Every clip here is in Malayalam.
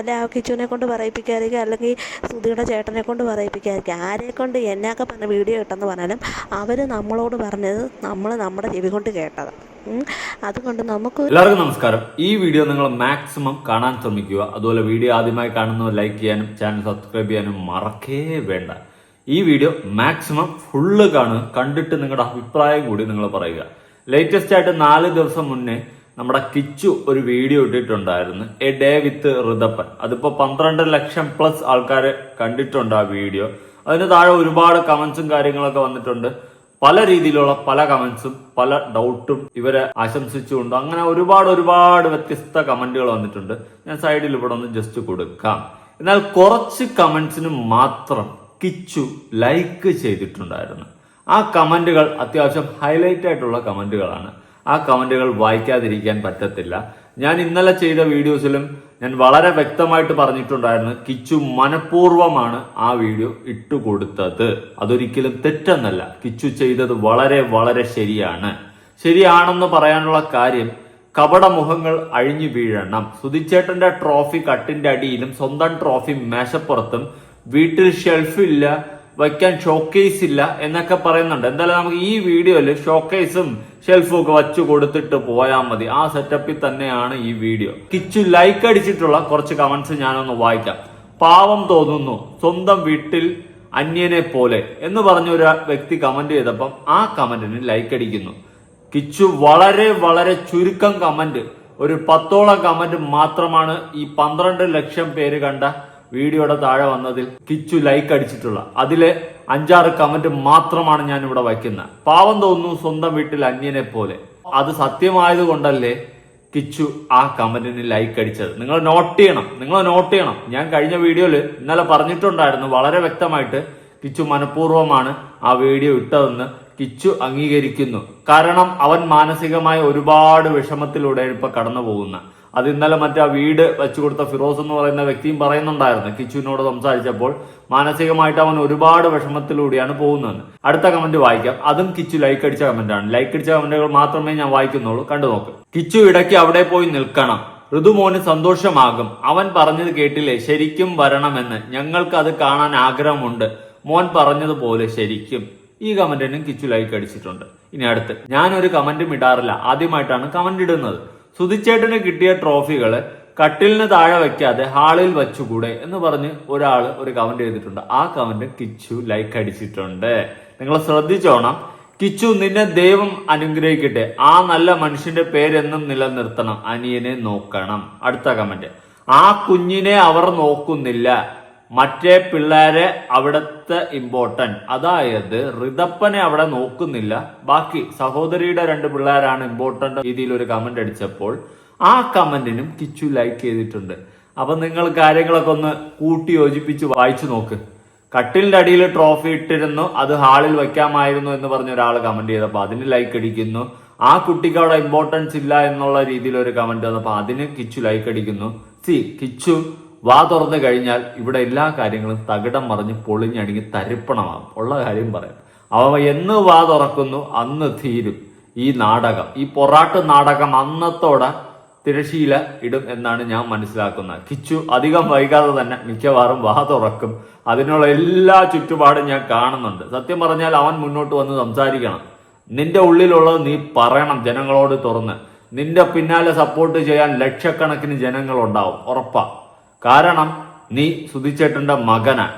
അല്ലെ ആ കിച്ചുവിനെ കൊണ്ട് പറയിപ്പിക്കാതിരിക്കുക അല്ലെങ്കിൽ സുധിയുടെ ചേട്ടനെ കൊണ്ട് പറയിപ്പിക്കാതിരിക്കുക. ആരെ കൊണ്ട് എന്നെയൊക്കെ പറഞ്ഞ വീഡിയോ കിട്ടെന്ന് പറഞ്ഞാലും അവർ നമ്മളോട് പറഞ്ഞത് നമ്മൾ നമ്മുടെ ചെവി കൊണ്ട് കേട്ടത്. അതുകൊണ്ട് നമുക്ക് എല്ലാവർക്കും നമസ്കാരം. ഈ വീഡിയോ നിങ്ങൾ മാക്സിമം കാണാൻ ശ്രമിക്കുക. അതുപോലെ വീഡിയോ ആദ്യമായി കാണുന്നവർ ലൈക്ക് ചെയ്യാനും ചാനൽ സബ്സ്ക്രൈബ് ചെയ്യാനും മറക്കേ വേണ്ട. ഈ വീഡിയോ മാക്സിമം ഫുള്ള് കാണുക. കണ്ടിട്ട് നിങ്ങളുടെ അഭിപ്രായം കൂടി നിങ്ങൾ പറയുക. ലേറ്റസ്റ്റ് ആയിട്ട് നാല് ദിവസം മുന്നേ നമ്മുടെ കിച്ചു ഒരു വീഡിയോ ഇട്ടിട്ടുണ്ടായിരുന്നു. A day with Rithappan. അതിപ്പോ പന്ത്രണ്ട് ലക്ഷം പ്ലസ് ആൾക്കാർ കണ്ടിട്ടുണ്ട് ആ വീഡിയോ അതിന് താഴെ ഒരുപാട് കമന്റ്സും കാര്യങ്ങളൊക്കെ വന്നിട്ടുണ്ട്. പല രീതിയിലുള്ള പല കമന്റ്സും പല ഡൗട്ടും ഇവരെ ആശംസിച്ചുകൊണ്ട് അങ്ങനെ ഒരുപാട് ഒരുപാട് വ്യത്യസ്ത കമന്റുകൾ വന്നിട്ടുണ്ട്. ഞാൻ സൈഡിൽ ഇവിടെ ഒന്ന് ജസ്റ്റ് കൊടുക്കാം. എന്നാൽ കുറച്ച് കമന്റ്സിന് മാത്രം കിച്ചു ലൈക്ക് ചെയ്തിട്ടുണ്ടായിരുന്നു. ആ കമന്റുകൾ അത്യാവശ്യം ഹൈലൈറ്റ് ആയിട്ടുള്ള കമന്റുകളാണ് ആ കമന്റുകൾ വായിക്കാതിരിക്കാൻ പറ്റത്തില്ല. ഞാൻ ഇന്നലെ ചെയ്ത വീഡിയോസിലും ഞാൻ വളരെ വ്യക്തമായിട്ട് പറഞ്ഞിട്ടുണ്ടായിരുന്നു കിച്ചു മനഃപൂർവമാണ് ആ വീഡിയോ ഇട്ടുകൊടുത്തത് അതൊരിക്കലും തെറ്റെന്നല്ല. കിച്ചു ചെയ്തത് വളരെ വളരെ ശരിയാണ്. ശരിയാണെന്ന് പറയാനുള്ള കാര്യം കപടമുഖങ്ങൾ അഴിഞ്ഞു വീഴണം. സുധിച്ചേട്ടന്റെ ട്രോഫി കട്ടിന്റെ അടിയിലും സ്വന്തം ട്രോഫി മേശപ്പുറത്തും വീട്ടിൽ ഷെൽഫില്ല വയ്ക്കാൻ ഷോക്കേസ് ഇല്ല എന്നൊക്കെ പറയുന്നുണ്ട്. എന്തായാലും നമുക്ക് ഈ വീഡിയോയിൽ ഷോക്കേസും ഷെൽഫും ഒക്കെ വച്ചു കൊടുത്തിട്ട് പോയാൽ മതി. ആ സെറ്റപ്പിൽ തന്നെയാണ് ഈ വീഡിയോ. കിച്ചു ലൈക്ക് അടിച്ചിട്ടുള്ള കുറച്ച് കമന്റ്സ് ഞാനൊന്ന് വായിക്കാം. പാവം തോന്നുന്നു സ്വന്തം വീട്ടിൽ അന്യനെ പോലെ എന്ന് പറഞ്ഞ ഒരു വ്യക്തി കമന്റ് ചെയ്തപ്പം ആ കമന്റിന് ലൈക്ക് അടിക്കുന്നു. കിച്ചു വളരെ വളരെ ചുരുക്കം കമന്റ് ഒരു പത്തോളം കമന്റ് മാത്രമാണ് ഈ പന്ത്രണ്ട് ലക്ഷം പേര് കണ്ട വീഡിയോയുടെ താഴെ വന്നതിൽ കിച്ചു ലൈക്ക് അടിച്ചിട്ടുള്ള അതിലെ അഞ്ചാറ് കമന്റ് മാത്രമാണ് ഞാൻ ഇവിടെ വയ്ക്കുന്നത്. പാവം തോന്നുന്നു സ്വന്തം വീട്ടിൽ അന്യനെ പോലെ. അത് സത്യമായത് കൊണ്ടല്ലേ കിച്ചു ആ കമന്റിന് ലൈക്ക് അടിച്ചത്. നിങ്ങൾ നോട്ട് ചെയ്യണം. നിങ്ങൾ നോട്ട് ചെയ്യണം. ഞാൻ കഴിഞ്ഞ വീഡിയോയിൽ ഇന്നലെ പറഞ്ഞിട്ടുണ്ടായിരുന്നു. വളരെ വ്യക്തമായിട്ട് കിച്ചു മനഃപൂർവമാണ് ആ വീഡിയോ ഇട്ടതെന്ന് കിച്ചു അംഗീകരിക്കുന്നു. കാരണം അവൻ മാനസികമായ ഒരുപാട് വിഷമത്തിലൂടെ ഇപ്പൊ കടന്നു പോകുന്ന അത് ഇന്നലെ മറ്റേ ആ വീട് വെച്ചു കൊടുത്ത ഫിറോസ് എന്ന് പറയുന്ന വ്യക്തിയും പറയുന്നുണ്ടായിരുന്നു. കിച്ചുവിനോട് സംസാരിച്ചപ്പോൾ മാനസികമായിട്ട് അവൻ ഒരുപാട് വിഷമത്തിലൂടെയാണ് പോകുന്നത്. അടുത്ത കമന്റ് വായിക്കാം. അതും കിച്ചു ലൈക്ക് അടിച്ച കമന്റ് ആണ്. ലൈക്ക് അടിച്ച കമന്റുകൾ മാത്രമേ ഞാൻ വായിക്കുന്നുള്ളൂ. കണ്ടു നോക്ക്. കിച്ചു ഇടയ്ക്ക് അവിടെ പോയി നിൽക്കണം. ഋതുമോന് സന്തോഷമാകും. അവൻ പറഞ്ഞത് കേട്ടില്ലേ? ശരിക്കും വരണമെന്ന്. ഞങ്ങൾക്ക് അത് കാണാൻ ആഗ്രഹമുണ്ട്. മോൻ പറഞ്ഞതുപോലെ ശരിക്കും. ഈ കമന്റിനും കിച്ചു ലൈക്ക് അടിച്ചിട്ടുണ്ട്. ഇനി അടുത്ത്. ഞാനൊരു കമന്റും ഇടാറില്ല. ആദ്യമായിട്ടാണ് കമന്റ് ഇടുന്നത്. സുധിച്ചേട്ടന് കിട്ടിയ ട്രോഫികൾ കട്ടിലിന് താഴെ വെക്കാതെ ഹാളിൽ വെച്ചുകൂടെ എന്ന് പറഞ്ഞ് ഒരാൾ ഒരു കമന്റ് ചെയ്തിട്ടുണ്ട് ആ കമന്റ് കിച്ചു ലൈക്ക് അടിച്ചിട്ടുണ്ട്. നിങ്ങൾ ശ്രദ്ധിച്ചോണം. കിച്ചു നിന്നെ ദൈവം അനുഗ്രഹിക്കട്ടെ. ആ നല്ല മനുഷ്യന്റെ പേരെന്നും നിലനിർത്തണം. അനിയനെ നോക്കണം. അടുത്ത കമന്റ് ആ കുഞ്ഞിനെ അവർ നോക്കുന്നില്ല. മറ്റേ പിള്ളേരെ അവിടുത്തെ ഇമ്പോർട്ടന്റ് അതായത് ഋതപ്പനെ അവിടെ നോക്കുന്നില്ല. ബാക്കി സഹോദരിയുടെ രണ്ട് പിള്ളേരാണ് ഇമ്പോർട്ടന്റ് രീതിയിൽ ഒരു കമന്റ് അടിച്ചപ്പോൾ ആ കമന്റിനും കിച്ചു ലൈക്ക് ചെയ്തിട്ടുണ്ട്. അപ്പം നിങ്ങൾ കാര്യങ്ങളൊക്കെ ഒന്ന് കൂട്ടി യോജിപ്പിച്ച് വായിച്ചു നോക്ക്. കട്ടിലിന്റെ അടിയിൽ ട്രോഫി ഇട്ടിരുന്നു. അത് ഹാളിൽ വെക്കാമായിരുന്നു എന്ന് പറഞ്ഞ ഒരാൾ കമന്റ് ചെയ്തപ്പോൾ അതിന് ലൈക്ക് അടിക്കുന്നു. ആ കുട്ടിക്ക് അവിടെ ഇമ്പോർട്ടൻസ് ഇല്ല എന്നുള്ള രീതിയിൽ ഒരു കമന്റ് വന്നപ്പോൾ അതിന് കിച്ചു ലൈക്ക് അടിക്കുന്നു. സി കിച്ചു വാ തുറന്നു കഴിഞ്ഞാൽ ഇവിടെ എല്ലാ കാര്യങ്ങളും തകിടം മറിഞ്ഞ് പൊളിഞ്ഞടുങ്ങി തരിപ്പണമാകും. ഉള്ള കാര്യം പറയാം. അവ എന്ന് വാ തുറക്കുന്നു അന്ന് തീരും. ഈ നാടകം ഈ പൊറാട്ട് നാടകം അന്നത്തോടെ തിരശീല ഇടും എന്നാണ് ഞാൻ മനസ്സിലാക്കുന്നത്. കിച്ചു അധികം വൈകാതെ തന്നെ മിക്കവാറും വാ തുറക്കും. അതിനുള്ള എല്ലാ ചുറ്റുപാടും ഞാൻ കാണുന്നുണ്ട്. സത്യം പറഞ്ഞാൽ അവൻ മുന്നോട്ട് വന്ന് സംസാരിക്കണം. നിന്റെ ഉള്ളിലുള്ളത് നീ പറയണം ജനങ്ങളോട് തുറന്ന്. നിന്റെ പിന്നാലെ സപ്പോർട്ട് ചെയ്യാൻ ലക്ഷക്കണക്കിന് ജനങ്ങളുണ്ടാവും. ഉറപ്പാ. കാരണം നീ സുധിച്ചേട്ടന്റെ മകനാ.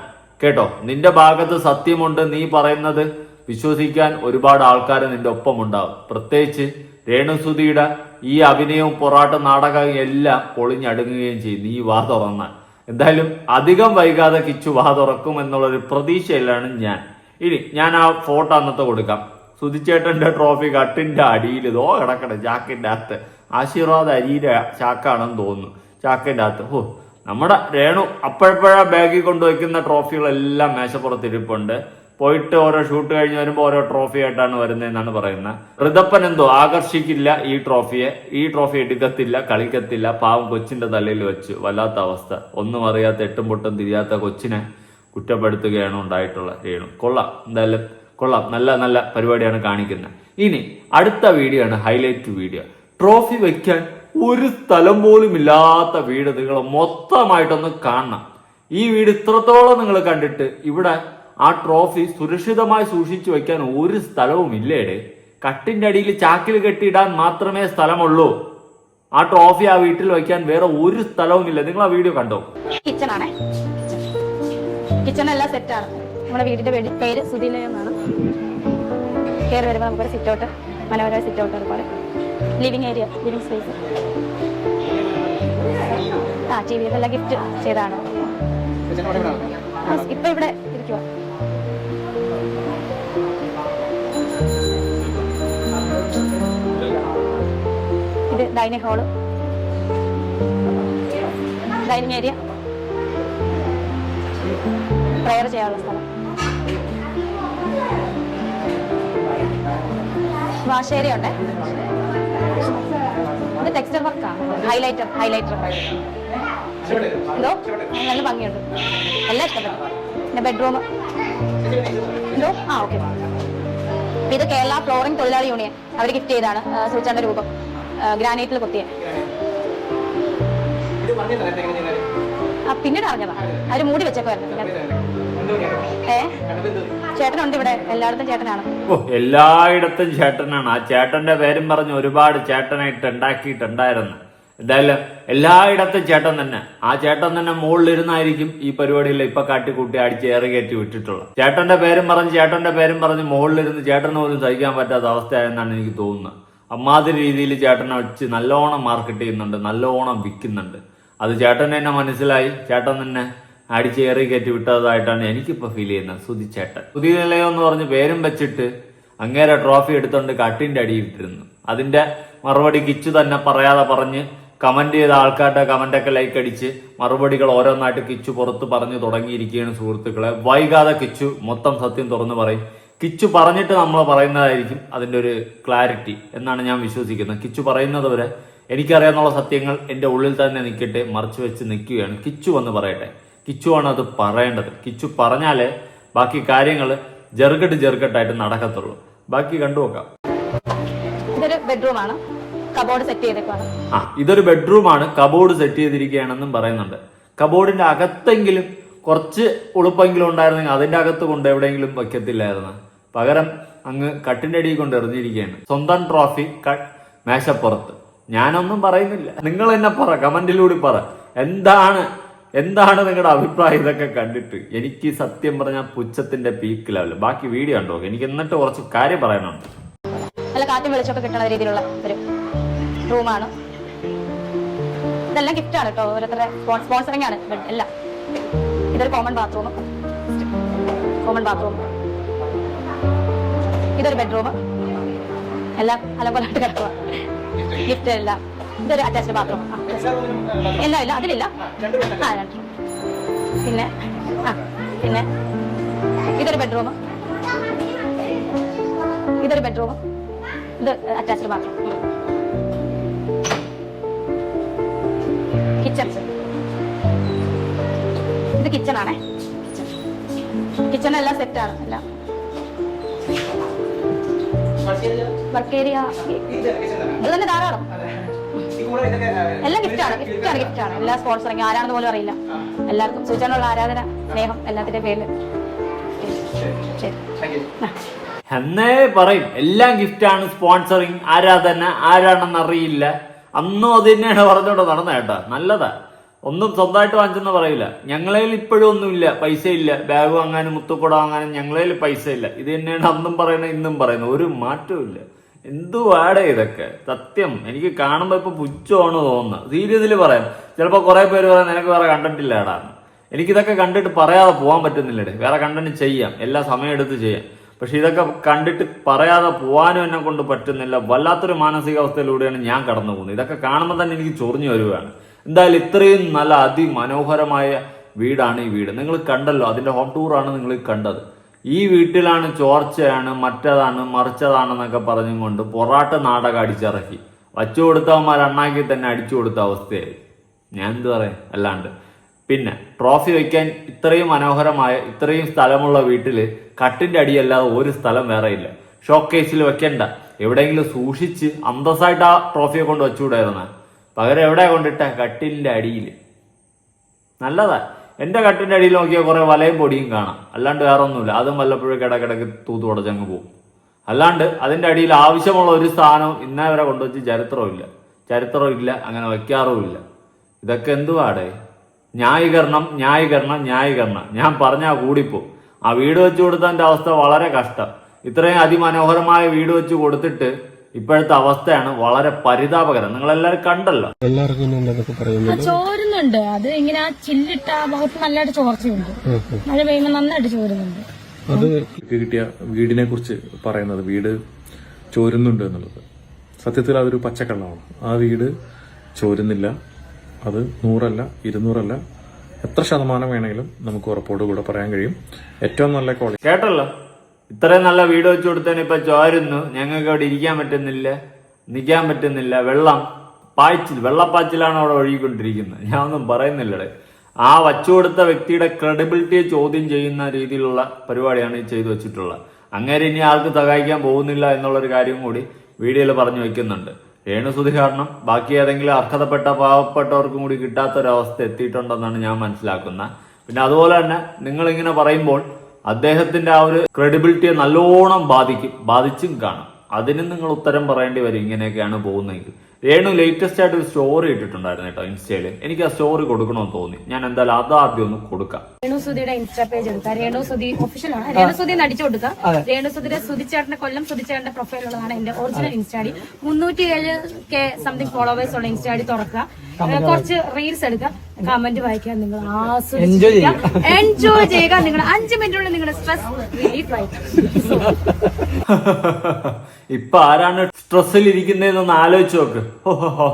കേട്ടോ? നിന്റെ ഭാഗത്ത് സത്യമുണ്ട് നീ പറയുന്നത് വിശ്വസിക്കാൻ ഒരുപാട് ആൾക്കാർ നിന്റെ ഒപ്പം ഉണ്ടാവും പ്രത്യേകിച്ച് രേണുസുധിയുടെ ഈ അഭിനയവും പൊറാട്ട നാടകവും എല്ലാം പൊളിഞ്ഞടുങ്ങുകയും ചെയ്യും. നീ വാ തുറന്നാൽ എന്തായാലും അധികം വൈകാതെ കിച്ചു വാ തുറക്കും എന്നുള്ളൊരു പ്രതീക്ഷയിലാണ് ഞാൻ. ഇനി ഞാൻ ആ ഫോട്ടോ അന്നത്തെ കൊടുക്കാം. സുധിച്ചേട്ടന്റെ ട്രോഫി കട്ടിന്റെ അടിയിൽ ഇതോ കിടക്കട്ടെ ചാക്കിന്റെ അകത്ത്. ആശീർവാദ് അരിയുടെ ചാക്കാണെന്ന് തോന്നുന്നു. ചാക്കിന്റെ അകത്ത്. ഓ നമ്മുടെ രേണു അപ്പോഴപ്പോഴാ ബാഗിൽ കൊണ്ടുവയ്ക്കുന്ന ട്രോഫികളെല്ലാം മേശപ്പുറത്തിരിപ്പുണ്ട്. പോയിട്ട് ഓരോ ഷൂട്ട് കഴിഞ്ഞ് വരുമ്പോൾ ഓരോ ട്രോഫി ആയിട്ടാണ് വരുന്നതെന്നാണ് പറയുന്നത്. ഋതപ്പൻ എന്തോ ആകർഷിക്കില്ല ഈ ട്രോഫിയെ. ഈ ട്രോഫി എടുക്കത്തില്ല കളിക്കത്തില്ല. പാവം കൊച്ചിന്റെ തലയിൽ വെച്ച്. വല്ലാത്ത അവസ്ഥ. ഒന്നും അറിയാത്ത എട്ടും പൊട്ടും തിരിയാത്ത കൊച്ചിനെ കുറ്റപ്പെടുത്തുകയാണ് ഉണ്ടായിട്ടുള്ള രേണു. കൊള്ളാം. എന്തായാലും കൊള്ളാം. നല്ല നല്ല പരിപാടിയാണ് കാണിക്കുന്നത്. ഇനി അടുത്ത വീഡിയോ ആണ്. Highlight video. ട്രോഫി വെക്കാൻ ഒരു സ്ഥലം പോലും ഇല്ലാത്ത വീട് നിങ്ങൾ മൊത്തമായിട്ടൊന്ന് കാണണം. ഈ വീട് ഇത്രത്തോളം നിങ്ങൾ കണ്ടിട്ട് ഇവിടെ ആ ട്രോഫി സുരക്ഷിതമായി സൂക്ഷിച്ചു വെക്കാൻ ഒരു സ്ഥലവും ഇല്ലേടെ. കട്ടിന്റെ അടിയിൽ ചാക്കിൽ കെട്ടിയിടാൻ മാത്രമേ സ്ഥലമുള്ളൂ. ആ ട്രോഫി ആ വീട്ടിൽ വയ്ക്കാൻ വേറെ ഒരു സ്ഥലവും ഇല്ല. നിങ്ങൾ ആ വീഡിയോ കണ്ടോ? കിച്ചൺ ആണേ. കിച്ചൺ എല്ലാം സെറ്റ് ആണ്. നമ്മുടെ വീടിന്റെ പേര് പേര് എന്നാണ് കയറി വരുമ്പോൾ നമുക്കൊരു സിറ്റ് ഔട്ട് മനോഹര സിറ്റ് ഔട്ട് അതുപോലെ ലിവിങ് ഏരിയ ലിവിങ് സ്പേസ് ആ ടി വി ഇതെല്ലാം ഗിഫ്റ്റ് ചെയ്താണ് ഇപ്പൊ ഇവിടെ ഇരിക്കുക ഇത് dining hall dining area prayer ചെയ്യാനുള്ള സ്ഥലം. വാഷ് ഏരിയ ഉണ്ട്? ഇത് ടെക്സ്റ്റർ വർക്കാണ് ഹൈലൈറ്റർ ഹൈലൈറ്റർ എന്തോ? നല്ല ഭംഗിയുണ്ട്. എല്ലാം ഇഷ്ടപ്പെട്ടു. പിന്നെ ബെഡ്റൂം എന്തോ? ആ ഓക്കെ ഇത് കേരള ഫ്ലോറിംഗ് തൊഴിലാളി യൂണിയൻ അവർ ഗിഫ്റ്റ് ചെയ്താണ് സൂചന രൂപം. ഗ്രാനൈറ്റിൽ കൊത്തിയ. ആ പിന്നീട് അറിഞ്ഞതാ. അവർ മൂടി വെച്ചേക്കുമായിരുന്നു പിന്നെ ഏ? ചേട്ടനുണ്ട് ഇവിടെ. എല്ലായിടത്തും ചേട്ടനാണ്. ഓ എല്ലായിടത്തും ചേട്ടനാണ്. ആ ചേട്ടന്റെ പേരും പറഞ്ഞ് ഒരുപാട് ചേട്ടനായിട്ട് ഉണ്ടാക്കിയിട്ടുണ്ടായിരുന്നു. എന്തായാലും എല്ലായിടത്തും ചേട്ടൻ തന്നെ. ആ ചേട്ടൻ തന്നെ മുകളിലിരുന്നായിരിക്കും ഈ പരിപാടിയിൽ ഇപ്പൊ കാട്ടിക്കൂട്ടി അടിച്ച് ഏറെ കയറ്റി വിട്ടിട്ടുള്ളത്. ചേട്ടന്റെ പേരും പറഞ്ഞ് ചേട്ടന്റെ പേരും പറഞ്ഞ് മുകളിലിരുന്ന് ചേട്ടന് പോലും സഹിക്കാൻ പറ്റാത്ത അവസ്ഥയായെന്നാണ് എനിക്ക് തോന്നുന്നത്. അമ്മാതിരി രീതിയിൽ ചേട്ടനെ വെച്ച് നല്ലോണം മാർക്കറ്റ് ചെയ്യുന്നുണ്ട് നല്ലോണം വിൽക്കുന്നുണ്ട്. അത് ചേട്ടൻ തന്നെ മനസ്സിലായി. ചേട്ടൻ തന്നെ അടിച്ചേറി കയറ്റി വിട്ടതായിട്ടാണ് എനിക്കിപ്പോ ഫീൽ ചെയ്യുന്നത് സുതിച്ചേട്ടൻ ചേട്ടൻ. പുതിയ നിലയം എന്ന് പറഞ്ഞ് പേരും വെച്ചിട്ട് അങ്ങേരെ ട്രോഫി എടുത്തോണ്ട് കട്ടിന്റെ അടിയിട്ടിരുന്നു അതിന്റെ മറുപടി കിച്ചു തന്നെ പറയാതെ പറഞ്ഞ് കമന്റ് ചെയ്ത ആൾക്കാരുടെ കമന്റൊക്കെ ലൈക്ക് അടിച്ച് മറുപടികൾ ഓരോന്നായിട്ട് കിച്ചു പുറത്ത് പറഞ്ഞു തുടങ്ങിയിരിക്കുകയാണ് സുഹൃത്തുക്കളെ. വൈകാതെ കിച്ചു മൊത്തം സത്യം തുറന്നു പറയും. കിച്ചു പറഞ്ഞിട്ട് നമ്മൾ പറയുന്നതായിരിക്കും അതിന്റെ ഒരു ക്ലാരിറ്റി എന്നാണ് ഞാൻ വിശ്വസിക്കുന്നത്. കിച്ചു പറയുന്നത് വരെ എനിക്കറിയാവുന്ന സത്യങ്ങൾ എന്റെ ഉള്ളിൽ തന്നെ നിൽക്കട്ടെ മറച്ചു വെച്ച് നിൽക്കുകയാണ്. കിച്ചു വന്ന് പറയട്ടെ. കിച്ചുവാണ് അത് പറയേണ്ടത്. കിച്ചു പറഞ്ഞാലേ ബാക്കി കാര്യങ്ങൾ ജെറുകട്ട് ജെറുകട്ടായിട്ട് നടക്കത്തുള്ളൂ. ബാക്കി കണ്ടു നോക്കാം. ഇതൊരു ബെഡ്റൂമാണ് കബോർഡ് സെറ്റ് ചെയ്തേക്കാണ് ആ ഇതൊരു ബെഡ്റൂമാണ് കബോർഡ് സെറ്റ് ചെയ്തിരിക്കുകയാണെന്നും പറയുന്നുണ്ട്. കബോർഡിന്റെ അകത്തെങ്കിലും കുറച്ച് ഉളുപ്പെങ്കിലും ഉണ്ടായിരുന്നെങ്കിൽ അതിന്റെ അകത്ത് കൊണ്ട് എവിടെയെങ്കിലും വയ്ക്കത്തില്ലായിരുന്നു. പകരം അങ്ങ് കട്ടിന്റെ അടിയിൽ കൊണ്ട് എറിഞ്ഞിരിക്കുകയാണ്. സ്വന്തം ട്രോഫി ക- മേശപ്പുറത്ത്. ഞാനൊന്നും പറയുന്നില്ല. നിങ്ങൾ എന്നെ പറ കമന്റിലൂടെ പറ. എന്താണ് എന്താണ് നിങ്ങളുടെ അഭിപ്രായം? ഇതൊക്കെ കണ്ടിട്ട് എനിക്ക് സത്യം പറഞ്ഞാൽ പുച്ഛത്തിന്റെ പീക്ക് ലെവൽ ബാക്കി വീഡിയോ ഉണ്ടോ എനിക്ക് എന്നിട്ട് കുറച്ച് കാര്യം പറയാനുണ്ട്. നല്ല കാറ്റും വെളിച്ചൊക്കെ കിട്ടുന്ന രീതിയിലുള്ള ഒരു റൂമാണ്. ഇതെല്ലാം ഗിഫ്റ്റ് ആണ് കേട്ടോ. ഓരോരുത്തരുടെ സ്പോൺസറിംഗ് ആണ്. എല്ലാം ഇതൊരു കോമൺ ബാത്റൂം കോമൺ ബാത്റൂം ഇതൊരു ബെഡ്റൂം എല്ലാം അലമ്പോലായിട്ട് കിടക്കുക ഗിഫ്റ്റ് എല്ലാം. ഇതൊരു അറ്റാച്ച്ഡ് ബാത്റൂം എല്ലാം ഇല്ല അതിലില്ല. ആ രണ്ട്. പിന്നെ ആ പിന്നെ ഇതൊരു ബെഡ്റൂം ഇതൊരു ബെഡ്റൂം ഇത് അറ്റാച്ച്ഡ് ബാത്റൂം കിച്ചൺ ഇത് കിച്ചൺ ആണേ. കിച്ചൺ എല്ലാം സെറ്റ് ആണ് എല്ലാം. വർക്ക് ഏരിയ ഇത് തന്നെ ധാരാളം. എല്ലാം ഗിഫ്റ്റ് ആണ് ഗിഫ്റ്റ് ആണ് ഗിഫ്റ്റ് ആണ്. എല്ലാ സ്പോൺസറിങ് ആരാണെന്ന് പോലും അറിയില്ല. എല്ലാവർക്കും സൂചനയുള്ള ആരാധന സ്നേഹം എല്ലാത്തിന്റെ പേരിൽ. ശരി. എന്നേ പറയും എല്ലാം ഗിഫ്റ്റാണ് സ്പോൺസറിങ് ആരാധന ആരാണെന്ന് അറിയില്ല. അന്നും അത് തന്നെയാണ് പറഞ്ഞോണ്ട് നടന്ന കേട്ടോ നല്ലതാ. ഒന്നും സ്വന്തമായിട്ട് വാങ്ങിച്ചെന്ന് പറയില്ല. ഞങ്ങളേൽ ഇപ്പോഴും ഒന്നുമില്ല പൈസ ഇല്ല ബാഗ് വാങ്ങാനും മുത്തുക്കുട വാങ്ങാനും ഞങ്ങളേൽ പൈസ ഇല്ല ഇത് തന്നെയാണ് അന്നും പറയുന്നത് ഇന്നും പറയുന്നത്. ഒരു മാറ്റവും ഇല്ല. എന്തുവാടെ ഇതൊക്കെ? സത്യം. എനിക്ക് കാണുമ്പോൾ ഇപ്പൊ പുച്ഛമാണ് തോന്നുന്നത്. സീരിയസിൽ പറയാം. ചിലപ്പോ കുറെ പേര് പറയാം നിനക്ക് വേറെ കണ്ടിട്ടില്ല എടാ എനിക്കിതൊക്കെ കണ്ടിട്ട് പറയാതെ പോകാൻ പറ്റുന്നില്ലടേ. വേറെ കണ്ടന്റ് ചെയ്യാം. എല്ലാ സമയം എടുത്ത് ചെയ്യാം. പക്ഷെ ഇതൊക്കെ കണ്ടിട്ട് പറയാതെ പോകാനും എന്നെ കൊണ്ട് പറ്റുന്നില്ല. വല്ലാത്തൊരു മാനസികാവസ്ഥയിലൂടെയാണ് ഞാൻ കടന്നു പോകുന്നത്. ഇതൊക്കെ കാണുമ്പോൾ തന്നെ എനിക്ക് ചൊറിഞ്ഞു വരുവാണ്. എന്തായാലും ഇത്രയും നല്ല അതിമനോഹരമായ വീടാണ് ഈ വീട്. നിങ്ങൾ കണ്ടല്ലോ അതിന്റെ ഹോം ടൂറാണ് നിങ്ങൾ കണ്ടത്. ഈ വീട്ടിലാണ് ചോർച്ചയാണ് മറ്റതാണ് മറിച്ചതാണെന്നൊക്കെ പറഞ്ഞും കൊണ്ട് പൊറാട്ട നാടകം അടിച്ചിറക്കി. വച്ചു കൊടുത്തവന്മാർ അണ്ണാക്കി തന്നെ അടിച്ചു കൊടുത്ത അവസ്ഥയായി. ഞാൻ എന്ത് പറയാം? അല്ലാണ്ട്. പിന്നെ ട്രോഫി വയ്ക്കാൻ ഇത്രയും മനോഹരമായ ഇത്രയും സ്ഥലമുള്ള വീട്ടിൽ കട്ടിന്റെ അടിയല്ലാതെ ഒരു സ്ഥലം വേറെ ഇല്ല. ഷോക്കേസിൽ വെക്കണ്ട. എവിടെയെങ്കിലും സൂക്ഷിച്ച് അന്തസ്സായിട്ട് ആ ട്രോഫിയെ കൊണ്ട് വെച്ചുകൂടായിരുന്ന. പകരം എവിടെ കൊണ്ടിട്ട? കട്ടിലിന്റെ അടിയിൽ നല്ലതാ. എന്റെ കട്ടിന്റെ അടിയിൽ നോക്കിയാൽ കുറേ വലയും പൊടിയും കാണാം. അല്ലാണ്ട് വേറെ ഒന്നുമില്ല അതും വല്ലപ്പോഴും കിടക്കിടക്ക് തൂത്തു ഉടച്ചങ്ങ് പോകും അല്ലാണ്ട് അതിന്റെ അടിയിൽ ആവശ്യമുള്ള ഒരു സ്ഥാനവും ഇന്നേ വരെ കൊണ്ടുവച്ച് ചരിത്രമില്ല ഇല്ല. അങ്ങനെ വയ്ക്കാറുമില്ല ഇതൊക്കെ എന്തുവാടേ? ന്യായീകരണം ന്യായീകരണം ന്യായീകരണം. ഞാൻ പറഞ്ഞാൽ കൂടിപ്പോ. ആ വീട് വെച്ച് കൊടുത്തതിന്റെ അവസ്ഥ വളരെ കഷ്ടം. ഇത്രയും അതിമനോഹരമായ വീട് വെച്ച് കൊടുത്തിട്ട് ഇപ്പോഴത്തെ അവസ്ഥയാണ് വളരെ പരിതാപകരം. നിങ്ങൾ എല്ലാവരും കണ്ടല്ലോ. എല്ലാവർക്കും ചോരുന്നുണ്ട്. അത് ഇങ്ങനെ ആ ചില്ലിട്ട ആ ഭാഗത്ത് നല്ലതായിട്ട് ചോർച്ചയുണ്ട്. മഴ പെയ്യുമ്പോൾ നന്നായിട്ട് ചോരുന്നുണ്ട്. അത് കിട്ടിയ വീടിനെ കുറിച്ച് പറയുന്നത് വീട് ചോരുന്നുണ്ട് എന്നുള്ളത്. സത്യത്തിൽ അതൊരു പച്ചക്കള്ളമാണ്. ആ വീട് ചോരുന്നില്ല. അത് നൂറല്ല ഇരുന്നൂറല്ല എത്ര ശതമാനം വേണമെങ്കിലും നമുക്ക് ഉറപ്പോടുകൂടെ പറയാൻ കഴിയും. ഏറ്റവും നല്ല ക്വാളിറ്റി കേട്ടല്ലോ? ഇത്രയും നല്ല വീട് വെച്ച് കൊടുത്തതിന് ഇപ്പൊ ചോരുന്നു. ഞങ്ങൾക്ക് അവിടെ ഇരിക്കാൻ പറ്റുന്നില്ല നിൽക്കാൻ പറ്റുന്നില്ല. വെള്ളം പായ്ച്ചിൽ വെള്ളപ്പാച്ചിലാണ് അവിടെ ഒഴുകിക്കൊണ്ടിരിക്കുന്നത്. ഞാൻ ഒന്നും പറയുന്നില്ലടേ. ആ വച്ചു കൊടുത്ത വ്യക്തിയുടെ ക്രെഡിബിലിറ്റിയെ ചോദ്യം ചെയ്യുന്ന രീതിയിലുള്ള പരിപാടിയാണ് ഈ ചെയ്തു വെച്ചിട്ടുള്ളത്. അങ്ങനെ ഇനി ആൾക്ക് സഹായിക്കാൻ പോകുന്നില്ല എന്നുള്ളൊരു കാര്യം കൂടി വീഡിയോയിൽ പറഞ്ഞു വെക്കുന്നുണ്ട്. രേണുസുതി കാരണം ബാക്കി ഏതെങ്കിലും അർഹതപ്പെട്ട പാവപ്പെട്ടവർക്കും കൂടി കിട്ടാത്തൊരവസ്ഥ എത്തിയിട്ടുണ്ടെന്നാണ് ഞാൻ മനസ്സിലാക്കുന്നത്. പിന്നെ അതുപോലെ തന്നെ നിങ്ങളിങ്ങനെ പറയുമ്പോൾ അദ്ദേഹത്തിന്റെ ആ ഒരു ക്രെഡിബിലിറ്റിയെ നല്ലോണം ബാധിക്കും ബാധിച്ചും കാണാം. അതിന് നിങ്ങൾ ഉത്തരം പറയേണ്ടി വരും ഇങ്ങനെയൊക്കെയാണ് പോകുന്നതെങ്കിൽ. രേണു ലേറ്റസ്റ്റ് ആയിട്ട് ഒരു സ്റ്റോറി ഇട്ടിട്ടുണ്ടായിരുന്നു കേട്ടോ ഇൻസ്റ്റയിൽ. എനിക്ക് ആ സ്റ്റോറി കൊടുക്കണമെന്ന് തോന്നി. ഞാൻ എന്തായാലും അതാദ്യം ഒന്ന് കൊടുക്കാം. രേണുസുതിയുടെ ഇൻസ്റ്റാ പേജ് എടുക്കുക രേണുസുതി ഒഫീഷ്യലാണ് രേണുസുതി അടിച്ചു കൊടുക്കുക രേണുസുതിയുടെ സുധിച്ചേട്ടന്റെ കൊല്ലം സുധിച്ചേട്ടന്റെ പ്രൊഫൈൽ ഉള്ളതാണ് എന്റെ ഒറിജിനൽ ഇൻസ്റ്റാഡി മുന്നൂറ്റി ഏഴ് കെ സംതിങ് ഫോളോവേഴ്സ് ഉള്ള ഇൻസ്റ്റാഡി തുറക്കുക. കുറച്ച് റീൽസ് എടുക്കുക. കമന്റ് വായിക്കാൻ നിങ്ങൾ ആസ്വദിക്കുക എൻജോയ് ചെയ്യുക. നിങ്ങൾ അഞ്ച് മിനിറ്റുള്ളിൽ നിങ്ങളുടെ സ്ട്രെസ് റിലീഫ് ആയിട്ട് ഇപ്പൊ ആരാണ് സ്ട്രെസ്സിൽ ഇരിക്കുന്നതെന്നൊന്ന് ആലോചിച്ച് നോക്ക്. ഹോ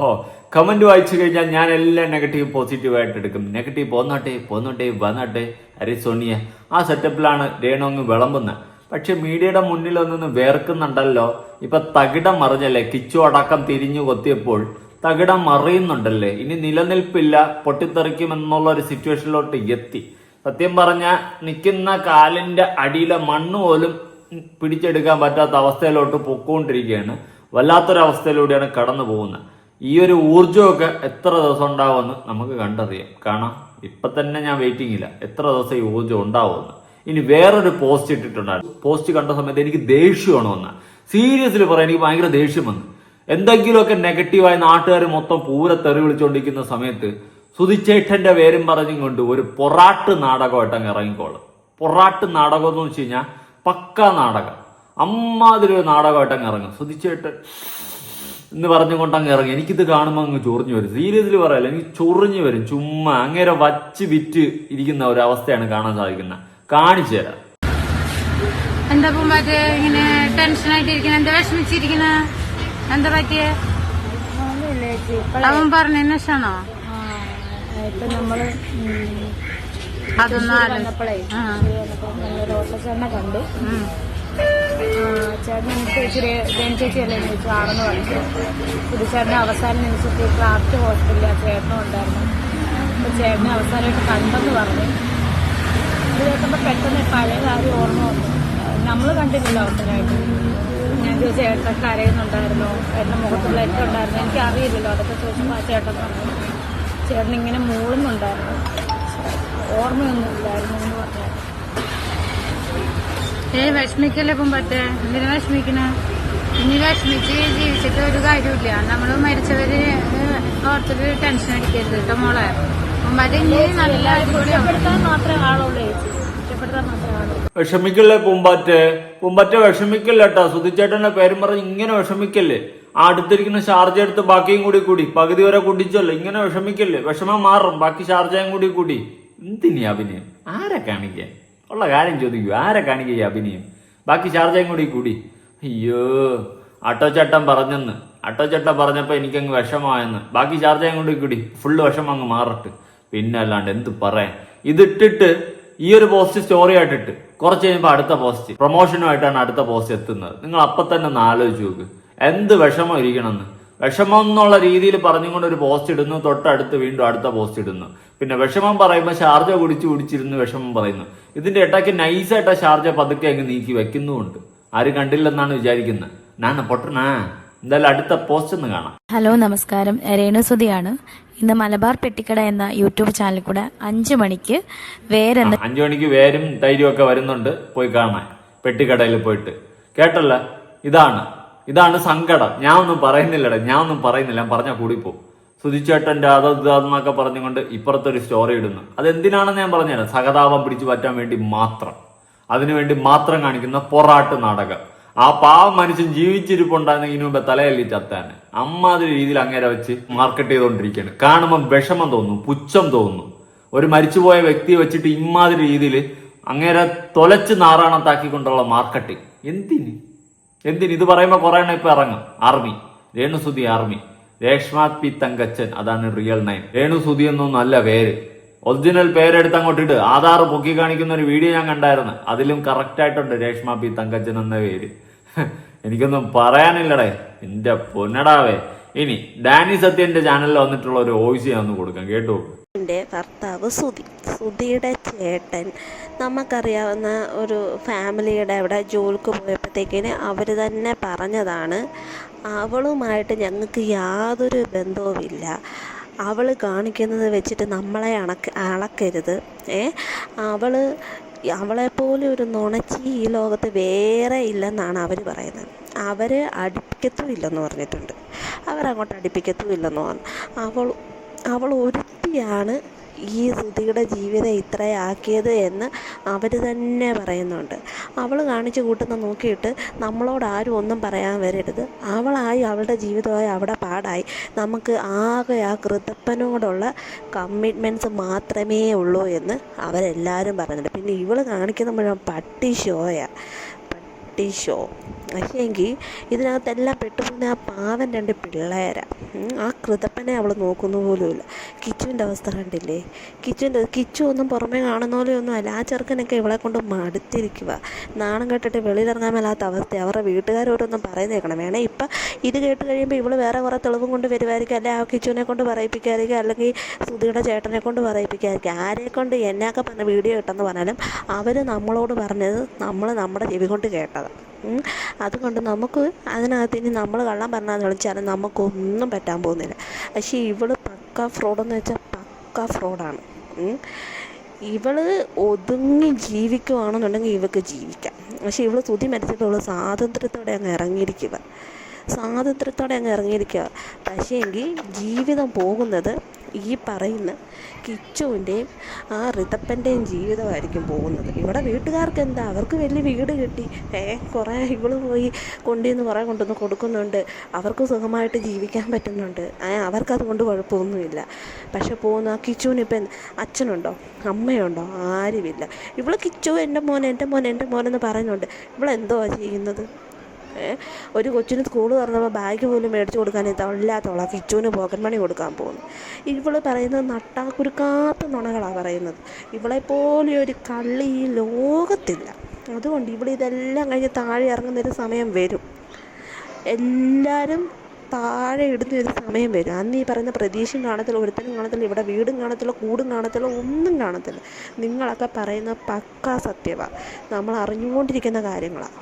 കമന്റ് വായിച്ചു കഴിഞ്ഞാൽ ഞാൻ എല്ലാം നെഗറ്റീവ് പോസിറ്റീവ് ആയിട്ട് എടുക്കും. നെഗറ്റീവ് പോന്നോട്ടെ പോന്നോട്ടെ വന്നോട്ടെ. അരി സോണിയ. ആ സെറ്റപ്പിലാണ് രേണു അങ്ങ് വിളമ്പുന്നത് പക്ഷെ മീഡിയയുടെ മുന്നിൽ ഒന്നും വേർക്കുന്നുണ്ടല്ലോ. ഇപ്പൊ തകിടം മറിഞ്ഞല്ലേ? കിച്ചു അടക്കം തിരിഞ്ഞു കൊത്തിയപ്പോൾ തകിടം മറിയുന്നുണ്ടല്ലേ? ഇനി നിലനിൽപ്പില്ല പൊട്ടിത്തെറിക്കുമെന്നുള്ള ഒരു സിറ്റുവേഷനിലോട്ട് എത്തി. സത്യം പറഞ്ഞ നിൽക്കുന്ന കാലിന്റെ അടിയിലെ മണ്ണ് പോലും പിടിച്ചെടുക്കാൻ പറ്റാത്ത അവസ്ഥയിലോട്ട് പൊക്കോണ്ടിരിക്കുകയാണ്. വല്ലാത്തൊരവസ്ഥയിലൂടെയാണ് കടന്നു പോകുന്നത്. ഈ ഒരു ഊർജമൊക്കെ എത്ര ദിവസം ഉണ്ടാവുമെന്ന് നമുക്ക് കണ്ടറിയാം. കാണാം ഇപ്പൊ തന്നെ ഞാൻ വെയിറ്റിംഗ് ഇല്ല. എത്ര ദിവസം ഈ ഊർജം ഉണ്ടാവുമെന്ന്. ഇനി വേറൊരു പോസ്റ്റ് ഇട്ടിട്ടുണ്ടായിരുന്നു. പോസ്റ്റ് കണ്ട സമയത്ത് എനിക്ക് ദേഷ്യമാണ് എന്ന് സീരിയസ്ലി പറയാൻ എനിക്ക് ഭയങ്കര ദേഷ്യം വന്നു. എന്തെങ്കിലുമൊക്കെ നെഗറ്റീവായി നാട്ടുകാർ മൊത്തം പൂര തെറി വിളിച്ചുകൊണ്ടിരിക്കുന്ന സമയത്ത് സുതിച്ചേട്ടന്റെ പേരും പറഞ്ഞും കൊണ്ട് ഒരു പൊറാട്ട് നാടകമായിട്ട് അങ്ങ് ഇറങ്ങിക്കോളും. പൊറാട്ട് നാടകം എന്ന് വെച്ച് കഴിഞ്ഞാൽ പക്ക നാടകം. അമ്മാതിരി ഒരു നാടകമായിട്ട് അങ്ങ് ഇറങ്ങും. സുതിച്ചേട്ടൻ എന്ന് പറഞ്ഞുകൊണ്ട് അങ്ങ് ഇറങ്ങി. എനിക്കിത് കാണുമ്പോൾ അങ്ങ് ചൊറിഞ്ഞു വരും. സീരിയസിൽ പറയല്ല എനിക്ക് ചൊറിഞ്ഞു വരും. ചുമ്മാ അങ്ങനെ വച്ച് വിറ്റ് ഇരിക്കുന്ന ഒരു അവസ്ഥയാണ് കാണാൻ സാധിക്കുന്നത്. കാണിച്ചു തരാം. എന്താ ഇങ്ങനെ ടെൻഷനായിട്ട് ഇരിക്കണ എന്താ വിഷമിച്ചിരിക്കണ? എന്താ പറ്റിയ? അവൻ പറഞ്ഞു ശേഷാണോ ഇപ്പൊ നമ്മൾ അതൊന്നും വന്നപ്പോഴേ. നല്ലൊരു ഓട്ടച്ചേട്ടനെ കണ്ടു. ചേട്ടൻ ഇച്ചിരി ജയൻ എന്ന് ചോദിച്ചു ആണെന്ന് പറഞ്ഞു പുതുച്ചേട്ടനെ അവസാന നിമിഷത്തിൽ ക്രാഫ്റ്റ് ഹോസ്പിറ്റലിൽ ആ ചേട്ടനും ഉണ്ടായിരുന്നു. അപ്പൊ ചേട്ടനെ അവസാനമായിട്ട് കണ്ടെന്ന് പറഞ്ഞു. ഇത് കേൾക്കുമ്പോൾ പെട്ടെന്ന് പഴയ കാര്യം ഓർമ്മ വന്നു. നമ്മൾ കണ്ടില്ലല്ലോ അവസാനമായിട്ട് ഞാൻ ചോദിച്ചു ചേട്ടൻ കരയുന്നുണ്ടായിരുന്നോ? ചേട്ടന്റെ മുഖത്തുള്ള ഏറ്റവും ഉണ്ടായിരുന്നു? എനിക്ക് അറിയില്ലല്ലോ അതൊക്കെ ചോദിച്ചപ്പോൾ ആ ചേട്ടൻ പറഞ്ഞു. ചേട്ടൻ ഇങ്ങനെ മൂളുന്നുണ്ടായിരുന്നു. ഓർമ്മയൊന്നും ഇല്ലായിരുന്നു എന്ന് പറഞ്ഞു ഏ വിഷമിക്കല്ലേ പൂമ്പാറ്റ് എന്തിനാ വിഷമിക്കണ? ഇനി വിഷമിച്ച് ജീവിച്ചിട്ട് ഒരു കാര്യമില്ല നമ്മൾ മരിച്ചവര് ഓർത്തൊരു ടെൻഷൻ അടിക്കരുത് കേട്ടോ മോളെ. പൂമ്പാറ്റ് ഇനി നല്ല മാത്രമേ ആളുള്ളൂ ചേച്ചി. ആളുള്ളൂ വിഷമിക്കല്ലേ പൂമ്പാറ്റ്? പൂമ്പാറ്റ വിഷമിക്കല്ല കേട്ടോ സുധിച്ചേട്ടന്റെ പേരും പറഞ്ഞ് ഇങ്ങനെ വിഷമിക്കല്ലേ? ആ അടുത്തിരിക്കുന്ന ഷാർജ എടുത്ത് ബാക്കിയും കൂടി കൂടി. പകുതി വരെ കുടിച്ചല്ലോ. ഇങ്ങനെ വിഷമിക്കല്ലേ? വിഷമം മാറും. ബാക്കി ഷാർജയും കൂടി കൂടി. എന്തിനി അഭിനയം? ആരെ കാണിക്കാൻ? ഉള്ള കാര്യം ചോദിക്കൂ. ആരെ കാണിക്കുക ഈ അഭിനയം? ബാക്കി ഷാർജയും കൂടി കൂടി. അയ്യോ ആട്ടോച്ചേട്ടൻ പറഞ്ഞെന്ന്. ആട്ടോച്ചേട്ടൻ പറഞ്ഞപ്പോ എനിക്കങ്ങ് വിഷമായെന്ന് ബാക്കി ഷാർജയും കൂടി കൂടി. ഫുള്ള് വിഷമം അങ്ങ് മാറട്ട്. പിന്നെ അല്ലാണ്ട് എന്ത് പറയാൻ? ഇതിട്ടിട്ട് ഈ ഒരു പോസ്റ്റ് സ്റ്റോറി ആയിട്ടിട്ട്. കുറച്ച് കഴിയുമ്പോൾ അടുത്ത പോസ്റ്റ് പ്രൊമോഷനുമായിട്ടാണ് അടുത്ത പോസ്റ്റ് എത്തുന്നത്. നിങ്ങൾ അപ്പൊ തന്നെ ഒന്ന് ആലോചിച്ച് നോക്ക്. എന്ത് വിഷമം ഇരിക്കണമെന്ന്. വിഷമം എന്നുള്ള രീതിയിൽ പറഞ്ഞുകൊണ്ട് ഒരു പോസ്റ്റ് ഇടുന്നു. തൊട്ടടുത്ത് വീണ്ടും അടുത്ത പോസ്റ്റ് ഇടുന്നു. പിന്നെ വിഷമം പറയുമ്പോൾ ഷാർജ കുടിച്ച് കുടിച്ചിരുന്ന് വിഷമം പറയുന്നു. ഇതിന്റെ ഇടയ്ക്ക് നൈസായിട്ട് ഷാർജ പതുക്കെ അങ്ങ് നീക്കി വെക്കുന്നുമുണ്ട്. ആരും കണ്ടില്ലെന്നാണ് വിചാരിക്കുന്നത് നാണ പൊട്ടനാ എന്തായാലും അടുത്ത പോസ്റ്റ് ഒന്ന് കാണാം. ഹലോ നമസ്കാരം. രേണുസുതിയാണ് ഇന്ന് മലബാർ പെട്ടിക്കട എന്ന യൂട്യൂബ് ചാനലിൽ കൂടെ അഞ്ചു മണിക്ക് വേരെന്ന് അഞ്ചു മണിക്ക് വേരും ധൈര്യം ഒക്കെ വരുന്നുണ്ട്. പോയി കാണാൻ. പെട്ടിക്കടയിൽ പോയിട്ട്. കേട്ടല്ല? ഇതാണ്. ഇതാണ് സങ്കടം. ഞാൻ ഒന്നും പറയുന്നില്ലട. ഞാൻ ഒന്നും പറയുന്നില്ല. ഞാൻ പറഞ്ഞാൽ കൂടിപ്പോ ഇത് അതെന്നൊക്കെ പറഞ്ഞുകൊണ്ട് ഇപ്പുറത്തൊരു സ്റ്റോറി ഇടുന്നു. അതെന്തിനാണെന്ന് ഞാൻ പറഞ്ഞുതരാം. സഹതാപം പിടിച്ചു പറ്റാൻ വേണ്ടി മാത്രം. അതിനുവേണ്ടി മാത്രം കാണിക്കുന്ന പൊറാട്ട് നാടകം. ആ പാവം മനുഷ്യൻ ജീവിച്ചിരിപ്പുണ്ടായിരുന്നെങ്കിൽ മുമ്പ് തലയല്ലി ചത്താണ് അമ്മാതിരി രീതിയിൽ അങ്ങേരെ വെച്ച് മാർക്കറ്റ് ചെയ്തുകൊണ്ടിരിക്കുകയാണ് കാണുമ്പോൾ വിഷമം തോന്നുന്നു പുച്ഛം തോന്നുന്നു ഒരു മരിച്ചുപോയ വ്യക്തിയെ വെച്ചിട്ട് ഇമ്മാതിരി രീതിയിൽ അങ്ങേരെ തൊലച്ച് നാറാണത്താക്കിക്കൊണ്ടുള്ള മാർക്കറ്റിംഗ് എന്തിന്? എന്തിന്? ഇത് പറയുമ്പോൾ കുറെ എണ്ണം ഇപ്പൊ ഇറങ്ങും. ആർമി രേണുസുതി ആർമി രേഷ്മാ പി തങ്കച്ചൻ. അതാണ് റിയൽ നൈം രേണുസുതി എന്നൊന്നും അല്ല പേര്. ഒറിജിനൽ പേരെടുത്ത് അങ്ങോട്ട് ഇട്ട് ആധാർ പൊക്കി കാണിക്കുന്ന ഒരു വീഡിയോ ഞാൻ കണ്ടായിരുന്നു. അതിലും കറക്റ്റ് ആയിട്ടുണ്ട് രേഷ്മ പി തങ്കച്ചൻ എന്ന പേര്. എനിക്കൊന്നും പറയാനില്ലടേ. എന്റെ പൊന്നടാവേ. ഇനി ഡാനി സത്യന്റെ ചാനലിൽ വന്നിട്ടുള്ള ഒരു വോയിസ് ഞാൻ ഒന്ന് കൊടുക്കാം. കേട്ടു. എന്റെ ഭർത്താവ് സുധി. സുധിയുടെ ചേട്ടൻ. നമുക്കറിയാവുന്ന ഒരു ഫാമിലിയുടെ അവിടെ ജോലിക്ക് പോയപ്പോഴത്തേക്കിന് അവർ തന്നെ പറഞ്ഞതാണ്. അവളുമായിട്ട് ഞങ്ങൾക്ക് യാതൊരു ബന്ധവുമില്ല. അവൾ കാണിക്കുന്നത് വെച്ചിട്ട് നമ്മളെ അണക്ക അളക്കരുത് ഏ? അവൾ അവളെപ്പോലെ ഒരു നുണച്ചി ഈ ലോകത്ത് വേറെ ഇല്ലെന്നാണ് അവർ പറയുന്നത്. അവർ അടുപ്പിക്കത്തും ഇല്ലെന്ന് പറഞ്ഞിട്ടുണ്ട്. അവരങ്ങോട്ട് അടുപ്പിക്കത്തും ഇല്ലെന്ന് പറഞ്ഞു. അവൾ അവൾ ഒരുത്തിയാണ് ഈ ശ്രുതിയുടെ ജീവിതം ഇത്രയാക്കിയത് എന്ന് അവർ തന്നെ പറയുന്നുണ്ട്. അവൾ കാണിച്ചു കൂട്ടുന്ന നോക്കിയിട്ട് നമ്മളോട് ആരും ഒന്നും പറയാൻ വരരുത്. അവളായി അവളുടെ ജീവിതമായി അവിടെ പാടായി. നമുക്ക് ആകെ ആ കൃതപ്പനോടുള്ള കമ്മിറ്റ്മെന്റ്സ് മാത്രമേ ഉള്ളൂ എന്ന് അവരെല്ലാവരും പറഞ്ഞിട്ടുണ്ട്. പിന്നെ ഇവൾ കാണിക്കുന്ന മുഴുവൻ പട്ടി ഷോയാണ് പട്ടി ഷോ. പക്ഷേ എങ്കിൽ ഇതിനകത്തെല്ലാം പെട്ടുപോകുന്ന ആ പാവൻ രണ്ട് പിള്ളേരാണ് ആ കൃതപ്പനെ അവൾ നോക്കുന്ന പോലുമില്ല. കിച്ചുവിന്റെ അവസ്ഥ കണ്ടില്ലേ? കിച്ചുവിന്റെ കിച്ചു ഒന്നും പുറമേ കാണുന്ന പോലെയൊന്നും അല്ല. ആ ചെറുക്കനൊക്കെ ഇവളെ കൊണ്ട് മടുത്തിരിക്കുക നാണം കെട്ടിട്ട് വെളിയിലിറങ്ങാൻ മേലാത്ത അവസ്ഥ അവരുടെ വീട്ടുകാരോടൊന്നും പറയുന്നേക്കണം വേണേ ഇപ്പം ഇത് കേട്ട് കഴിയുമ്പോൾ ഇവൾ വേറെ കുറേ തെളിവും കൊണ്ട് വരുമായിരിക്കും അല്ലെ ആ കിച്ചുവിനെ കൊണ്ട് പറയിപ്പിക്കാതിരിക്കുക. അല്ലെങ്കിൽ സുധിയുടെ ചേട്ടനെ കൊണ്ട് പറയിപ്പിക്കാതിരിക്കുക. ആരെ കൊണ്ട് എന്നെയൊക്കെ പറഞ്ഞ വീഡിയോ ഇട്ടെന്ന് പറഞ്ഞാലും അവർ നമ്മളോട് പറഞ്ഞത് നമ്മൾ നമ്മുടെ ചെവി കൊണ്ട് കേട്ടതാണ് ഉം. അതുകൊണ്ട് നമുക്ക് അതിനകത്ത് ഇനി നമ്മൾ കള്ളം പറഞ്ഞാന്ന് വിളിച്ചാലും നമുക്കൊന്നും പറ്റാൻ പോകുന്നില്ല. പക്ഷേ ഇവൾ പക്ക ഫ്രോഡെന്ന് വെച്ചാൽ പക്ക ഫ്രോഡാണ്. ഇവൾ ഒതുങ്ങി ജീവിക്കുവാണെന്നുണ്ടെങ്കിൽ ഇവക്ക് ജീവിക്കാം. പക്ഷേ ഇവൾ തുതി മരിച്ചിട്ടുള്ള സ്വാതന്ത്ര്യത്തോടെ അങ്ങ് ഇറങ്ങിയിരിക്കുക സ്വാതന്ത്ര്യത്തോടെ അങ്ങ് ഇറങ്ങിയിരിക്കുക പക്ഷേ എങ്കിൽ ജീവിതം പോകുന്നത് ഈ പറയുന്ന കിച്ചുവിന്റെയും ആ ഋതപ്പന്റെയും ജീവിതമായിരിക്കും പോകുന്നത്. ഇവിടെ വീട്ടുകാർക്ക് എന്താ? അവർക്ക് വലിയ വീട് കിട്ടി. ഏ കുറേ ഇവൾ പോയി കൊണ്ടുവന്ന് കുറേ കൊണ്ടുവന്ന് കൊടുക്കുന്നുണ്ട്. അവർക്ക് സുഖമായിട്ട് ജീവിക്കാൻ പറ്റുന്നുണ്ട്. അവർക്കതുകൊണ്ട് അവർക്കത് കൊണ്ട് കുഴപ്പമൊന്നുമില്ല. പക്ഷെ പോകുന്ന ആ കിച്ചുവിന് ഇപ്പം അച്ഛനുണ്ടോ? അമ്മയുണ്ടോ? ആരുമില്ല. ഇവൾ കിച്ചു എന്റെ മോൻ എന്റെ മോൻ എന്റെ മോനെന്ന് പറയുന്നുണ്ട്. ഇവളെന്തോ ചെയ്യുന്നത്? ഒരു കൊച്ചിന് സ്കൂൾ തുറന്നപ്പോൾ ബാഗ് പോലും മേടിച്ചു കൊടുക്കാൻ ഇല്ലാത്തവളാ കിച്ചുവിന് പോക്കറ്റ് മണി കൊടുക്കാൻ പോകുന്നു. ഇവൾ പറയുന്നത് നട്ടാക്കുരുക്കാത്ത നുണകളാണ് പറയുന്നത്. ഇവളെപ്പോലെ ഒരു കള്ളി ഈ ലോകത്തില്ല. അതുകൊണ്ട് ഇവളിതെല്ലാം കഴിഞ്ഞ് താഴെ ഇറങ്ങുന്നൊരു സമയം വരും. എല്ലാവരും താഴെ ഇടുന്ന ഒരു സമയം വരും. അന്ന് ഈ പറയുന്ന പ്രതീക്ഷയും കാണത്തില്ല ഒരുത്തനും കാണത്തില്ല ഇവിടെ വീടും കാണത്തില്ല കൂടും കാണത്തില്ല ഒന്നും കാണത്തില്ല. നിങ്ങളൊക്കെ പറയുന്ന പക്കാ സത്യമാണ് നമ്മൾ അറിഞ്ഞുകൊണ്ടിരിക്കുന്ന കാര്യങ്ങളാണ്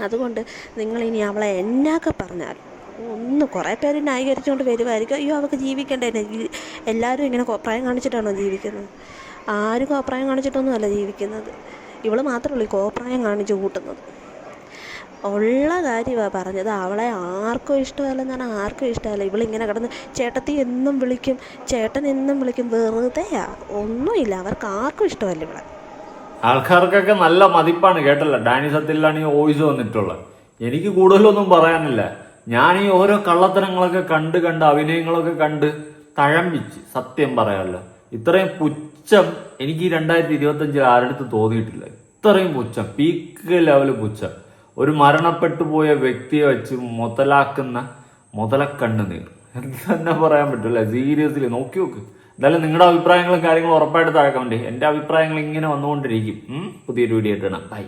അതുകൊണ്ട് നിങ്ങളിനി അവളെ എന്നാക്കെ പറഞ്ഞാൽ ഒന്ന് കുറേ പേര് ന്യായീകരിച്ചുകൊണ്ട് വരുമായിരിക്കും അയ്യോ അവൾക്ക് ജീവിക്കണ്ടേ? എല്ലാവരും ഇങ്ങനെ കോപ്രായം കാണിച്ചിട്ടാണോ ജീവിക്കുന്നത്? ആരും കോപ്രായം കാണിച്ചിട്ടൊന്നുമല്ല ജീവിക്കുന്നത്. ഇവൾ മാത്രമല്ല ഈ കോപ്രായം കാണിച്ച് കൂട്ടുന്നത്. ഉള്ള കാര്യമാണ് പറഞ്ഞത്. അവളെ ആർക്കും ഇഷ്ടമല്ലെന്ന് ഞാൻ ആർക്കും ഇഷ്ടമല്ല. ഇവളിങ്ങനെ കിടന്ന് ചേട്ടത്തി എന്നും വിളിക്കും ചേട്ടൻ എന്നും വിളിക്കും. വെറുതെയാ. ഒന്നുമില്ല. അവർക്ക് ആർക്കും ഇഷ്ടമല്ല ഇവളെ. ആൾക്കാർക്കൊക്കെ നല്ല മതിപ്പാണ് കേട്ടല്ല. ഡാനി സത്തിലാണ് ഈ വോയിസ് വന്നിട്ടുള്ളത്. എനിക്ക് കൂടുതലൊന്നും പറയാനില്ല. ഞാൻ ഈ ഓരോ കള്ളത്തരങ്ങളൊക്കെ കണ്ട് കണ്ട് അഭിനയങ്ങളൊക്കെ കണ്ട് തഴമ്പിച്ച് സത്യം പറയാമല്ലോ ഇത്രയും പുച്ഛം എനിക്ക് രണ്ടായിരത്തി ഇരുപത്തി അഞ്ചിൽ ആരടുത്ത് തോന്നിയിട്ടില്ല. ഇത്രയും പുച്ഛം പീക്ക് ലെവൽ പുച്ഛം. ഒരു മരണപ്പെട്ടു പോയ വ്യക്തിയെ വെച്ച് മുതലാക്കുന്ന മുതലക്കണ്ണുനീർ. എന്ന് തന്നെ പറയാൻ പറ്റില്ല സീരിയസ്ലി നോക്കി നോക്ക്. എന്തായാലും നിങ്ങളുടെ അഭിപ്രായങ്ങളും കാര്യങ്ങളും ഉറപ്പായിട്ട് താഴെ കമന്റ് എന്റെ അഭിപ്രായങ്ങൾ ഇങ്ങനെ വന്നുകൊണ്ടിരിക്കും. പുതിയൊരു വീഡിയോ ഇട്ടണം ബൈ